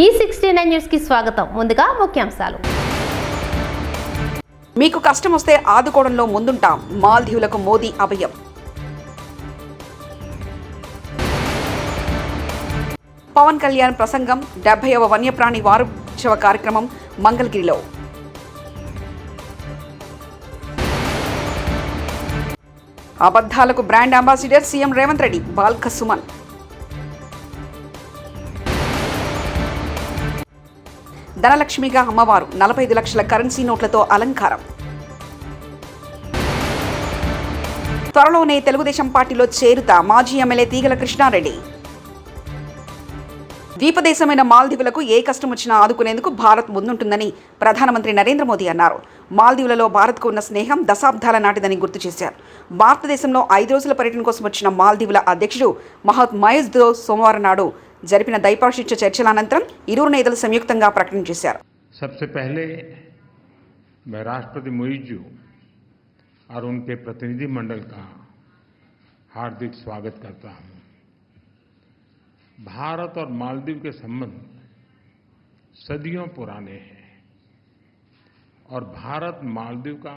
ఈ sixty nine న్యూస్కి స్వాగతం. ముందుగా ముఖ్యాంశాలు. మీకు కష్టం వస్తే ఆదుకోవడంలో ముందుంటాం. మాల్దీవులకు మోదీ అభయం. పవన్ కళ్యాణ్ ప్రసంగం డెబ్బైవ వన్యప్రాణి వారోత్సవ కార్యక్రమం మంగళగిరిలో. అబద్ధాలకు brand ambassador CM Revanth Reddy Balka Suman ధనలక్ష్మిగా అమ్మవారు నలభై ఐదు లక్షల కరెన్సీ నోట్లతో అలంకారం. త్వరలోనే తెలుగుదేశం పార్టీలో చేరుతా మాజీ ఎమ్మెల్యే తీగల కృష్ణారెడ్డి. ద్వీపదేశమైన మాల్దీవులకు ఏ కష్టం వచ్చినా ఆదుకునేందుకు భారత్ ముందుంటుందని ప్రధానమంత్రి నరేంద్ర మోదీ అన్నారు. మాల్దీవులలో భారత్కు ఉన్న స్నేహం దశాబ్దాల నాటిదని గుర్తు చేశారు. భారతదేశంలో ఐదు రోజుల పర్యటన కోసం వచ్చిన మాల్దీవుల అధ్యక్షుడు మహత్ మయజ్దో సోమవారం నాడు జరిపిన ద్వైపాక్షిక చర్చల అనంతరం ఇరువురు నేతలు సంయుక్తంగా ప్రకటన చేశారు सबसे पहले मैं राष्ट्रपति मुइज जी और उनके प्रतिनिधि मंडल का हार्दिक स्वागत करता हूं भारत और मालदीव के संबंध सदियों पुराने हैं और भारत मालदीव का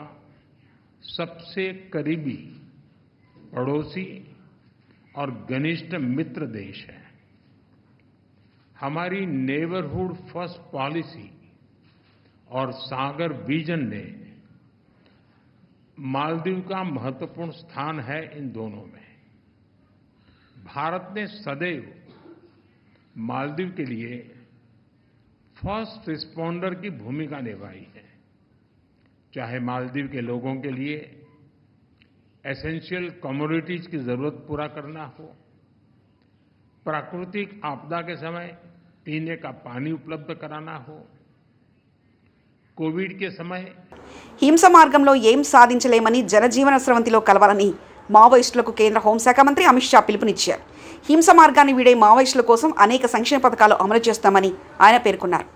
सबसे करीबी पड़ोसी और घनिष्ठ मित्र देश है हमारी नेबरहुड फ़र्स्ट पॉलिसी और सागर विजन ने मालदीव का महत्वपूर्ण स्थान है इन दोनों में। भारत ने सदैव मालदीव के लिए फ़र्स्ट रिस्पॉन्डर की भूमिका निभाई है, चाहे मालदीव के लोगों के लिए। एसेंशियल कमोडिटीज की ज़रूरत पूरा करना हो प्राकृतिक आपदा के समय पीने का पानी उपलब्ध कराना हो कोविड के समय హింస మార్గంలో ఏం సాధించలేమని జనజీవన స్రవంతిలో కలవాలని మావోయిస్టులకు కేంద్ర హోంశాఖ మంత్రి అమిత్ షా పిలుపునిచ్చారు హింస మార్గాన్ని వీడే మావోయిస్టుల కోసం అనేక సంక్షేమ పథకాలు అమలు చేస్తామని ఆయన పేర్కొన్నారు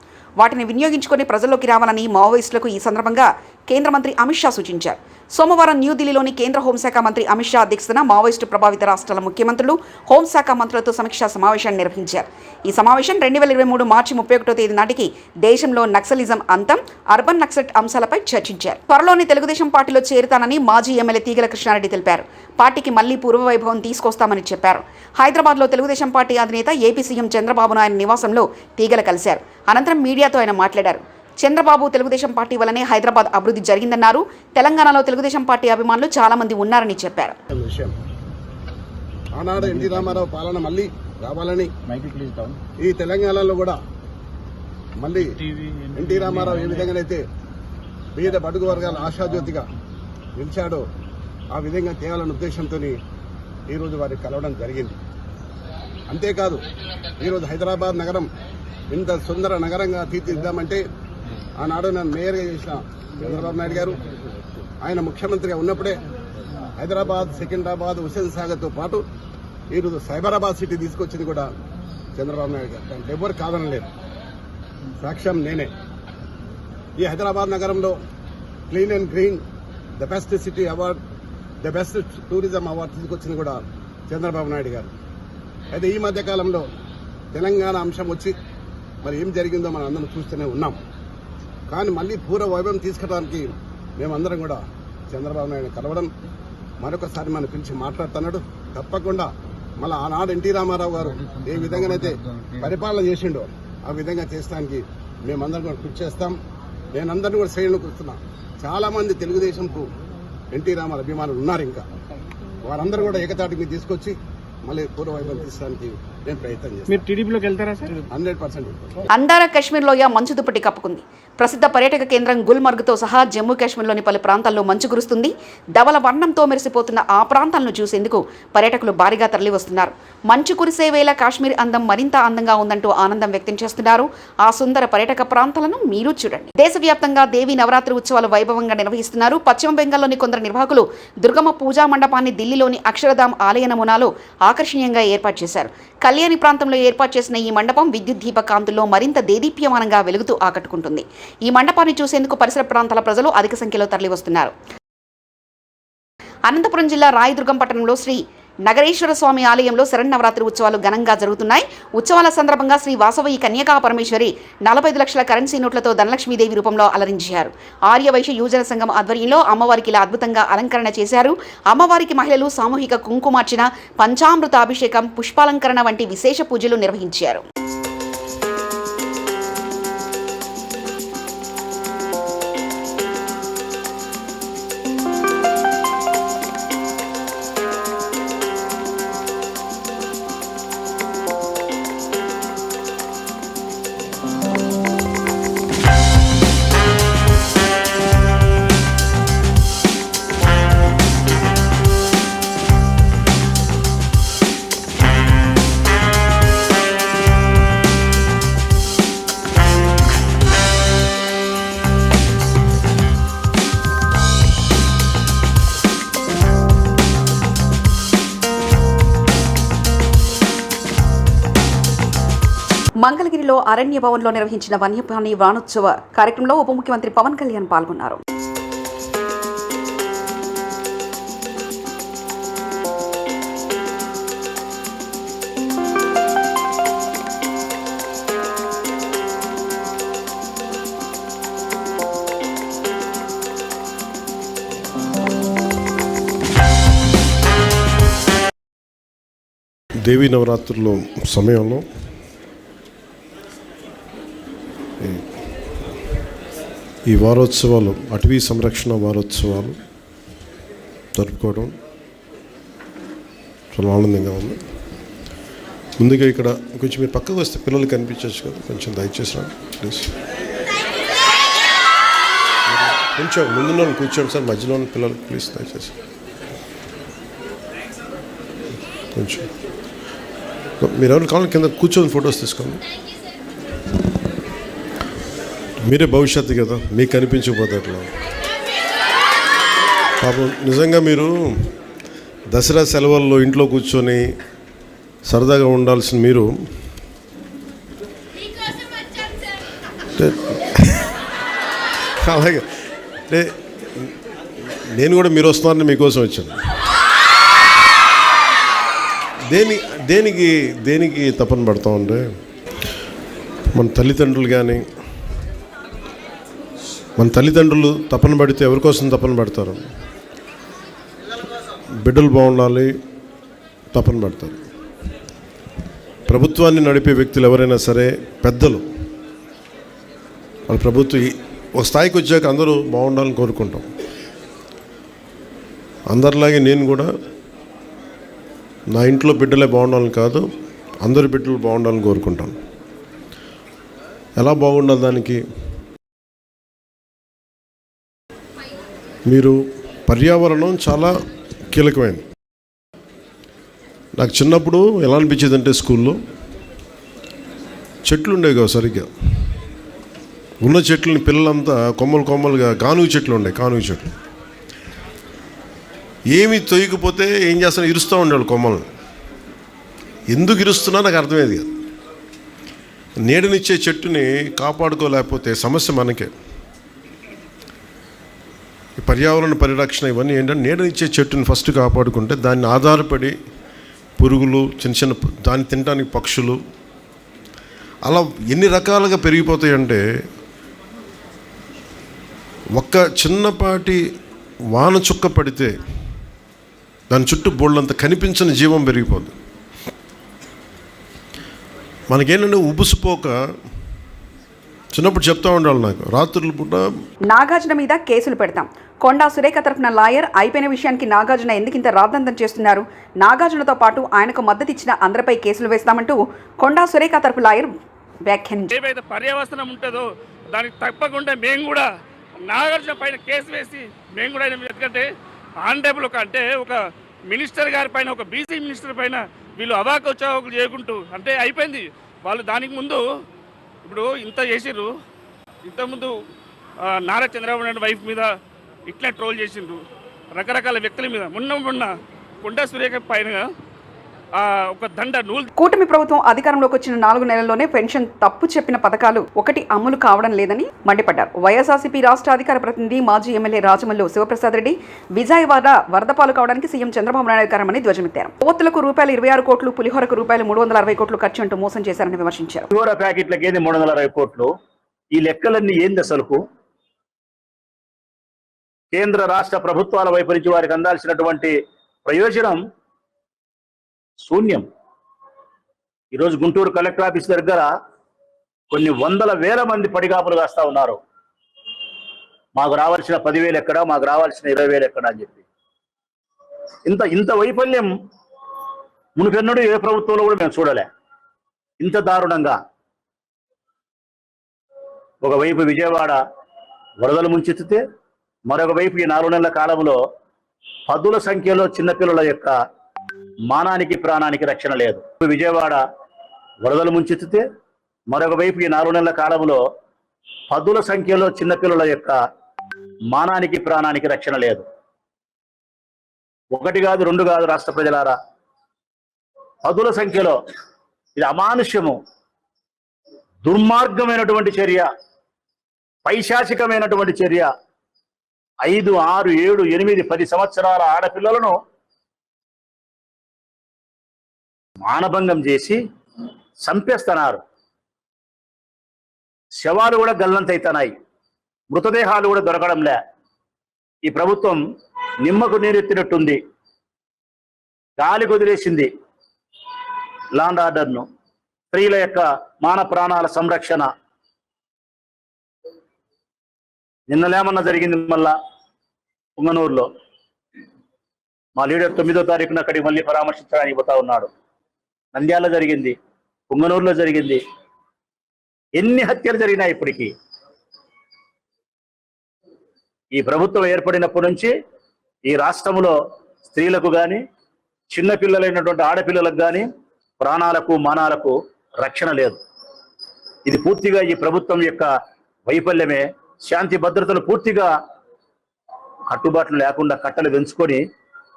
వాటిని వినియోగించుకొని ప్రజల్లోకి రావాలని మావోయిస్టులకు ఈ సందర్భంగా కేంద్ర మంత్రి అమిత్ షా సూచించారు. సోమవారం న్యూఢిల్లీలోని కేంద్ర హోంశాఖ మంత్రి అమిత్ షా అధ్యక్షతన మావోయిస్టు ప్రభావిత రాష్ట్రాల ముఖ్యమంత్రులు హోంశాఖ మంత్రులతో సమీక్షా సమావేశాన్ని నిర్వహించారు. ఈ సమావేశం రెండు వేల ఇరవై మూడు మార్చి ముప్పై ఒకటో తేదీ నాటికి దేశంలో నక్సలిజం అంతం అర్బన్ నక్సల్ అంశాలపై చర్చించారు. త్వరలోనే తెలుగుదేశం పార్టీలో చేరుతానని మాజీ ఎమ్మెల్యే తీగల కృష్ణారెడ్డి తెలిపారు. పార్టీకి మళ్ళీ పూర్వవైభవం తీసుకొస్తామని చెప్పారు. హైదరాబాద్లో తెలుగుదేశం పార్టీ అధినేత ఏపీ సీఎం చంద్రబాబును ఆయన నివాసంలో తీగల కలిశారు. అనంతరం మీడియాతో ఆయన మాట్లాడారు. చంద్రబాబు తెలుగుదేశం పార్టీ వల్లనే హైదరాబాద్ అభివృద్ధి జరిగిందన్నారు. తెలంగాణలో తెలుగుదేశం పార్టీ అభిమానులు చాలా మంది ఉన్నారని చెప్పారు. విషయం. ఆనాడు ఎన్టీ రామారావు పాలన మళ్ళీ రావాలని ఈ తెలంగాణలో కూడా మళ్ళీ ఎన్టీ రామారావు ఏ విధంగానైతే పేద బడుగు వర్గాల ఆశాజ్యోతిగా నిలిచాడో ఆ విధంగా తేవాలన్న ఉద్దేశంతో ఈరోజు వారిని కలవడం జరిగింది. అంతేకాదు ఈరోజు హైదరాబాద్ నగరం ఇంత సుందర నగరంగా తీర్చిదిద్దామంటే ఆనాడు నన్ను మేయర్గా చేసిన చంద్రబాబు నాయుడు గారు ఆయన ముఖ్యమంత్రిగా ఉన్నప్పుడే హైదరాబాద్ సికింద్రాబాద్ హుసేన్ సాగర్తో పాటు ఈరోజు సైబరాబాద్ సిటీ తీసుకొచ్చింది కూడా చంద్రబాబు నాయుడు గారు. దాంట్లో ఎవరు కాదనలేదు సాక్ష్యం నేనే. ఈ హైదరాబాద్ నగరంలో clean and green the best city award the best tourism award తీసుకొచ్చింది కూడా చంద్రబాబు నాయుడు గారు. అయితే ఈ మధ్య కాలంలో తెలంగాణ అంశం వచ్చి మరి ఏం జరిగిందో మనం అందరం చూస్తూనే ఉన్నాం. కానీ మళ్ళీ పూర్వ వైభవం తీసుకురావడానికి మేమందరం కూడా చంద్రబాబు నాయుడు కలవడం మరొకసారి మనం పిలిచి మాట్లాడుతున్నాడు. తప్పకుండా మళ్ళీ ఆనాడు ఎన్టీ రామారావు గారు ఏ విధంగానైతే పరిపాలన చేసిండో ఆ విధంగా చేసడానికి మేమందరం కూడా కృషి చేస్తాం. నేనందరినీ కూడా శ్రేణులు వస్తున్నా. చాలామంది తెలుగుదేశంకు ఎన్టీ రామారావు అభిమానులు ఉన్నారు ఇంకా. వారందరూ కూడా ఏకతాటికి తీసుకొచ్చి మళ్ళీ పూర్వవైభవం తీసడానికి నేను ప్రయత్నం చేస్తాను మీరు టీడీపీలోకి వెళ్తారా సార్? హండ్రెడ్ పర్సెంట్ అందార కశ్మీర్ లోయ మంచు దుప్పటి కప్పుకుంది. ప్రసిద్ధ పర్యాటక కేంద్రం గుల్మర్గ్తో సహా జమ్మూ కాశ్మీర్లోని పలు ప్రాంతాల్లో మంచు కురుస్తుంది. ధవల వర్ణంతో మెరిసిపోతున్న ఆ ప్రాంతాలను చూసేందుకు పర్యాటకులు భారీగా తరలివస్తున్నారు. మంచు కురిసే వేళ కాశ్మీర్ అందం మరింత అందంగా ఉందంటూ ఆనందం వ్యక్తం చేస్తున్నారు. ఆ సుందర పర్యాటక ప్రాంతాలను మీరు చూడండి. దేశవ్యాప్తంగా దేవి నవరాత్రి ఉత్సవాలు వైభవంగా నిర్వహిస్తున్నారు. పశ్చిమ బెంగాల్లోని కొందరు నిర్వాహకులు దుర్గమ్మ పూజా మండపాన్ని ఢిల్లీలోని అక్షరధామ్ ఆలయ నమూనాలో ఆకర్షణీయంగా ఏర్పాటు చేశారు. కళ్యాణి ప్రాంతంలో ఏర్పాటు చేసిన ఈ మండపం విద్యుత్ దీప కాంతుల్లో మరింత దేదీప్యమానంగా వెలుగుతూ ఆకట్టుకుంటుంది. ఈ మండపాన్ని చూసేందుకు పరిసర ప్రాంతాల ప్రజలు అధిక సంఖ్యలో తరలివస్తున్నారు. అనంతపురం జిల్లా రాయదుర్గం పట్టణంలో శ్రీ నగరేశ్వర స్వామి ఆలయంలో శరన్నవరాత్రి ఉత్సవాలు ఘనంగా జరుగుతున్నాయి. ఉత్సవాల సందర్భంగా శ్రీ వాసవి కన్యకా పరమేశ్వరి నలభై లక్షల కరెన్సీ నోట్లతో ధనలక్ష్మీదేవి రూపంలో అలరించారు ఆర్యవైశ్య యువజన సంఘం ఆధ్వర్యంలో అమ్మవారికి ఇలా అద్భుతంగా అలంకరణ చేశారు. అమ్మవారికి మహిళలు సామూహిక కుంకుమార్చన పంచామృత అభిషేకం పుష్పాలంకరణ వంటి విశేష పూజలు నిర్వహించారు. మంగళగిరిలో అరణ్య భవన్లో నిర్వహించిన వన్యప్రాణి వానోత్సవ కార్యక్రమంలో ఉప ముఖ్యమంత్రి పవన్ కళ్యాణ్ పాల్గొన్నారు. దేవీ నవరాత్రుల సమయంలో ఈ వారోత్సవాలు అటవీ సంరక్షణ వారోత్సవాలు జరుపుకోవడం చాలా ఆనందంగా ఉంది. ముందుగా ఇక్కడ కొంచెం మీరు పక్కకు వస్తే పిల్లలు కనిపించవచ్చు కదా కొంచెం దయచేసి రా ప్లీజ్. కొంచెం ముందులో కూర్చోండి సార్ మధ్యలో పిల్లలు ప్లీజ్ దయచేసి. కొంచెం. మీరు ఎవరు కావాలి కింద కూర్చొని ఫొటోస్ తీసుకోండి. మీరే భవిష్యత్తు కదా మీకు కనిపించకపోతే అట్లా పాపం నిజంగా మీరు దసరా సెలవుల్లో ఇంట్లో కూర్చొని సరదాగా ఉండాల్సిన మీరు. అలాగే అంటే నేను కూడా మీరు వస్తున్నారని మీకోసం వచ్చాను. దేని దేనికి దేనికి తపన పడతా ఉంటే మన తల్లిదండ్రులు కానీ మన తల్లిదండ్రులు తపన పడితే ఎవరికోసం తపన పడతారు? బిడ్డలు బాగుండాలి తపన పడతారు. ప్రభుత్వాన్ని నడిపే వ్యక్తులు ఎవరైనా సరే పెద్దలు. వాళ్ళ ప్రభుత్వం ఒక స్థాయికి వచ్చాక అందరూ బాగుండాలని కోరుకుంటాం. అందరిలాగే నేను కూడా నా ఇంట్లో బిడ్డలే బాగుండాలని కాదు అందరి బిడ్డలు బాగుండాలని కోరుకుంటాను. ఎలా బాగుండాలి దానికి? మీరు పర్యావరణం చాలా కీలకమైనది నాకు చిన్నప్పుడు ఎలా అనిపించేది అంటే స్కూల్లో చెట్లు ఉండేవి కావు సరిగ్గా. ఉన్న చెట్లని పిల్లలంతా కొమ్మలు కొమ్మలుగా కానుగ చెట్లు ఉండే కానుగు చెట్లు. ఏమి తొయ్యకపోతే ఏం చేస్తాను ఇరుస్తూ ఉండేవాళ్ళు కొమ్మలు ఎందుకు ఇరుస్తున్నా నాకు అర్థమయ్యేది కాదు. నీడనిచ్చే చెట్టుని కాపాడుకోలేకపోతే సమస్య మనకే. ఈ పర్యావరణ పరిరక్షణ ఇవన్నీ ఏంటంటే నీడనిచ్చే చెట్టుని ఫస్ట్ కాపాడుకుంటే దాన్ని ఆధారపడి పురుగులు చిన్న చిన్న దాన్ని తినడానికి పక్షులు అలా ఎన్ని రకాలుగా పెరిగిపోతాయంటే ఒక్క చిన్నపాటి వాన చుక్క పడితే దాని చుట్టూ బోళ్ళంత కనిపించని జీవం పెరిగిపోదు మనకేంటంటే ఉబుసుపోక చిన్నప్పుడు చెప్తా ఉండాలి నాకు. రాత్రులు పూట నాగార్జున మీద కేసులు పెడతాం. కొండా సురేఖ తరఫున లాయర్ అయిపోయిన విషయానికి నాగార్జున ఎందుకింత రాద్దంతం చేస్తున్నారు? నాగార్జునతో పాటు ఆయనకు మద్దతు ఇచ్చిన అందరిపై కేసులు వేస్తామంటూ కొండా సురేఖ తరఫు లాయర్ వ్యాఖ్యానించారు. ఏవైతే పర్యవసనం ఉంటుందో దానికి తప్పకుండా మేము కూడా నాగార్జున పైన కేసు వేసి మేము కూడా ఆయన ఎందుకంటే ఆన్ ఒక అంటే ఒక మినిస్టర్ గారి పైన ఒక బీసీ మినిస్టర్ పైన వీళ్ళు అవాకు చావకులు చేయకుంటూ అంటే అయిపోయింది. వాళ్ళు దానికి ముందు ఇప్పుడు ఇంత చేసిర్రు. ఇంతకుముందు నారా చంద్రబాబు నాయుడు వైఫ్ మీద ఇట్లా ట్రోల్ చేసిండ్రు. రకరకాల వ్యక్తుల మీద. మొన్న మొన్న కొండా సురేఖ పైన ఆ, ఒక దండ నూలు కూటమి ప్రభుత్వం అధికారంలోకి వచ్చిన నాలుగు నెలల్లోనే పెన్షన్ తప్పు చెప్పిన పథకాలు ఒకటి అమలు కావడం లేదని మండిపడ్డారు. వైఎస్ఆర్సీపీ రాష్ట్ర అధికార ప్రతినిధి మాజీ ఎమ్మెల్యే రాజమల్లు శివప్రసాద్ రెడ్డి విజయవాడ వరద పాలు కావడానికి సీఎం చంద్రబాబు నాయుడు కారణమని ధ్వజమెత్తారు. ఓత్తులకు రూపాయలు ఇరవై ఆరు కోట్లు పులిహోరకు రూపాయలు మూడు వందల అరవై కోట్లు ఖర్చు అంటూ మోసం చేశారని విమర్శించారు. పులిహోర ప్యాకెట్లకి ఏంది మూడు వందల అరవై కోట్లు? ఈ లెక్కలన్నీ ఏంది అసలుకు? కేంద్ర రాష్ట్ర ప్రభుత్వాల వైపు నుంచి వారికి అందాల్సినటువంటి ప్రయోజనం శూన్యం. ఈరోజు గుంటూరు కలెక్టర్ ఆఫీస్ దగ్గర కొన్ని వందల వేల మంది పడిగాపులు కాస్తా ఉన్నారు. మాకు రావాల్సిన పదివేలు ఎక్కడ మాకు రావాల్సిన ఇరవై వేలు ఎక్కడ అని చెప్పి. ఇంత ఇంత వైఫల్యం మునుపెన్నడూ ఏ ప్రభుత్వంలో కూడా మేము చూడలే. ఇంత దారుణంగా. ఒకవైపు విజయవాడ వరదలు ముంచెత్తితే మరొక వైపు ఈ నాలుగు నెలల కాలంలో పదుల సంఖ్యలో చిన్నపిల్లల యొక్క మానానికి ప్రాణానికి రక్షణ లేదు. విజయవాడ వరదలు ముంచెత్తితే మరొక వైపు ఈ నాలుగు నెలల కాలంలో పదుల సంఖ్యలో చిన్నపిల్లల యొక్క మానానికి ప్రాణానికి రక్షణ లేదు. ఒకటి కాదు రెండు కాదు రాష్ట్ర ప్రజలారా. పదుల సంఖ్యలో ఇది అమానుష్యము. దుర్మార్గమైనటువంటి చర్య పైశాచికమైనటువంటి చర్య. ఐదు ఆరు ఏడు ఎనిమిది పది సంవత్సరాల ఆడపిల్లలను మానభంగం చేసి చంపేస్తున్నారు. శవాలు కూడా గల్లంతైతున్నాయి. మృతదేహాలు కూడా దొరకడంలే. ఈ ప్రభుత్వం నిమ్మకు నీరెత్తినట్టుంది. గాలి కుదిలేసింది. లాండ్ ఆర్డర్ను స్త్రీల యొక్క మాన ప్రాణాల సంరక్షణ. నిన్నలేమన్నా జరిగింది మళ్ళా? పుంగనూరులో. మా లీడర్ తొమ్మిదో తారీఖున అక్కడికి మళ్ళీ పరామర్శించడానికి పోతా ఉన్నాడు. నంద్యాల జరిగింది పుంగనూరులో జరిగింది. ఎన్ని హత్యలు జరిగినాయి ఇప్పటికీ? ఈ ప్రభుత్వం ఏర్పడినప్పటి నుంచి ఈ రాష్ట్రంలో స్త్రీలకు కానీ చిన్నపిల్లలైనటువంటి ఆడపిల్లలకు కానీ ప్రాణాలకు మానాలకు రక్షణ లేదు. ఇది పూర్తిగా ఈ ప్రభుత్వం యొక్క వైఫల్యమే. శాంతి భద్రతలు పూర్తిగా కట్టుబాట్లు లేకుండా కట్టలు పెంచుకొని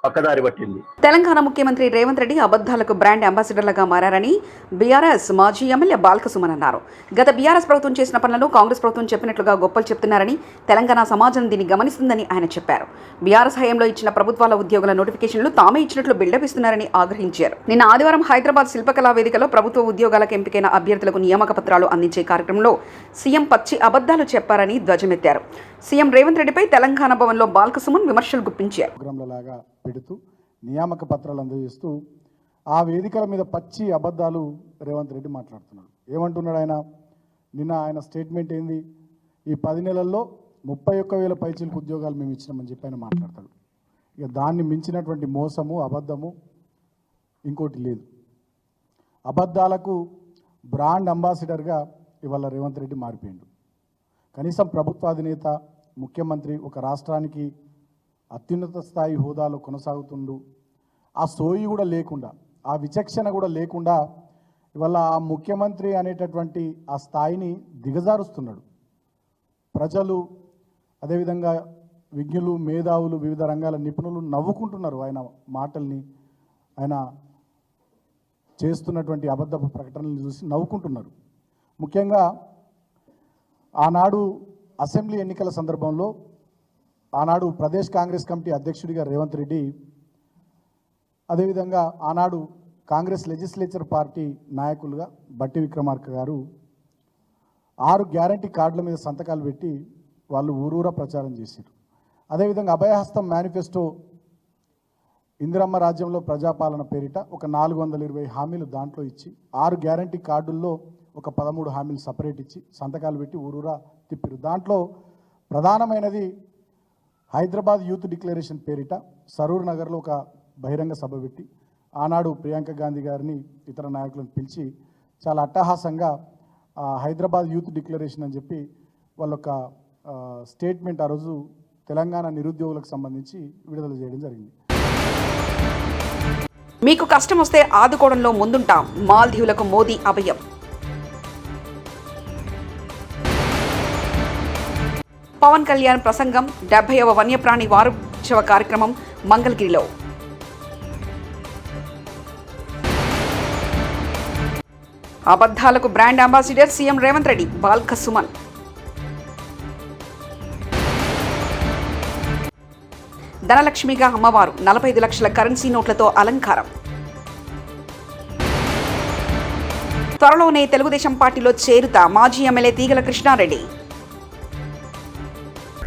పక్కదారి పట్టింది. తెలంగాణ ముఖ్యమంత్రి రేవంత్ రెడ్డి అబద్ధాలకు బ్రాండ్ అంబాసిడర్లుగా మారని బీఆర్ఎస్ మాజీ ఎమ్మెల్యే బాల్కసుమన్ అన్నారు. గత బీఆర్ఎస్ ప్రభుత్వం చేసిన పనులను కాంగ్రెస్ ప్రభుత్వం చెప్పినట్లుగా గొప్పలు చెప్తున్నారని తెలంగాణ సమాజం దీన్ని గమనిస్తుందని ఆయన చెప్పారు. బీఆర్ఎస్ హయాంలో ఇచ్చిన ప్రభుత్వాల ఉద్యోగుల నోటిఫికేషన్లు తామే ఇచ్చినట్లు బిల్డప్ ఇస్తున్నారని ఆగ్రహించారు. నిన్న ఆదివారం హైదరాబాద్ శిల్పకళా వేదికలో ప్రభుత్వ ఉద్యోగాలకు ఎంపికైన అభ్యర్థులకు నియామక పత్రాలు అందించే కార్యక్రమంలో సీఎం పచ్చి అబద్ధాలు చెప్పారని ధ్వజమెత్తారు. సీఎం రేవంత్ రెడ్డిపై తెలంగాణ భవన్లో బాల్కసుమన్ విమర్శలు గుప్పించారు. పెడుతూ నియామక పత్రాలు అందజేస్తూ ఆ వేదికల మీద పచ్చి అబద్ధాలు రేవంత్ రెడ్డి మాట్లాడుతున్నాడు. ఏమంటున్నాడు ఆయన? నిన్న ఆయన స్టేట్మెంట్ ఏంది? ఈ పది నెలల్లో ముప్పై ఒక్క వేల పైచీలకు ఉద్యోగాలు మేము ఇచ్చినామని చెప్పి ఆయన మాట్లాడతాడు. ఇక దాన్ని మించినటువంటి మోసము అబద్ధము ఇంకోటి లేదు. అబద్ధాలకు బ్రాండ్ అంబాసిడర్గా ఇవాళ రేవంత్ రెడ్డి మారిపోయిండు. కనీసం ప్రభుత్వాధినేత ముఖ్యమంత్రి ఒక రాష్ట్రానికి అత్యున్నత స్థాయి హోదాలో కొనసాగుతుండు. ఆ సోయి కూడా లేకుండా ఆ విచక్షణ కూడా లేకుండా ఇవాళ ఆ ముఖ్యమంత్రి అనేటటువంటి ఆ స్థాయిని దిగజారుస్తున్నాడు. ప్రజలు అదేవిధంగా విజ్ఞులు మేధావులు వివిధ రంగాల నిపుణులు నవ్వుకుంటున్నారు ఆయన మాటల్ని ఆయన చేస్తున్నటువంటి అబద్ధపు ప్రకటనలు చూసి నవ్వుకుంటున్నారు. ముఖ్యంగా ఆనాడు అసెంబ్లీ ఎన్నికల సందర్భంలో ఆనాడు ప్రదేశ్ కాంగ్రెస్ కమిటీ అధ్యక్షుడిగా రేవంత్ రెడ్డి అదేవిధంగా ఆనాడు కాంగ్రెస్ లెజిస్లేచర్ పార్టీ నాయకులుగా బట్టి విక్రమార్క గారు ఆరు గ్యారంటీ కార్డుల మీద సంతకాలు పెట్టి వాళ్ళు ఊరూరా ప్రచారం చేశారు అదేవిధంగా అభయహస్తం మేనిఫెస్టో ఇందిరమ్మ రాజ్యంలో ప్రజాపాలన పేరిట ఒక నాలుగు వందల ఇరవై హామీలు దాంట్లో ఇచ్చి ఆరు గ్యారంటీ కార్డుల్లో ఒక పదమూడు హామీలు సపరేట్ ఇచ్చి సంతకాలు పెట్టి ఊరూరా తిప్పారు దాంట్లో ప్రధానమైనది హైదరాబాద్ యూత్ డిక్లరేషన్ పేరిట సరూర్ నగర్లో ఒక బహిరంగ సభ పెట్టి ఆనాడు ప్రియాంక గాంధీ గారిని ఇతర నాయకులను పిలిచి చాలా అట్టహాసంగా హైదరాబాద్ యూత్ డిక్లరేషన్ అని చెప్పి వాళ్ళొక స్టేట్మెంట్ ఆ రోజు తెలంగాణ నిరుద్యోగులకు సంబంధించి విడుదల చేయడం జరిగింది. మీకు కష్టం వస్తే ఆదుకోవడంలో ముందుంటాం. మాల్దీవులకు మోదీ అభయం. పవన్ కళ్యాణ్ ప్రసంగం డెబ్బైవ వన్యప్రాణి వారోత్సవ కార్యక్రమం మంగళగిరిలో. అబద్ధాలకు brand ambassador CM Revanth Reddy Balka Suman. ధనలక్ష్మిగా అమ్మవారు నలభై ఐదు లక్షల కరెన్సీ నోట్లతో అలంకారం. త్వరలోనే తెలుగుదేశం పార్టీలో చేరుతా మాజీ ఎమ్మెల్యే తీగల కృష్ణారెడ్డి.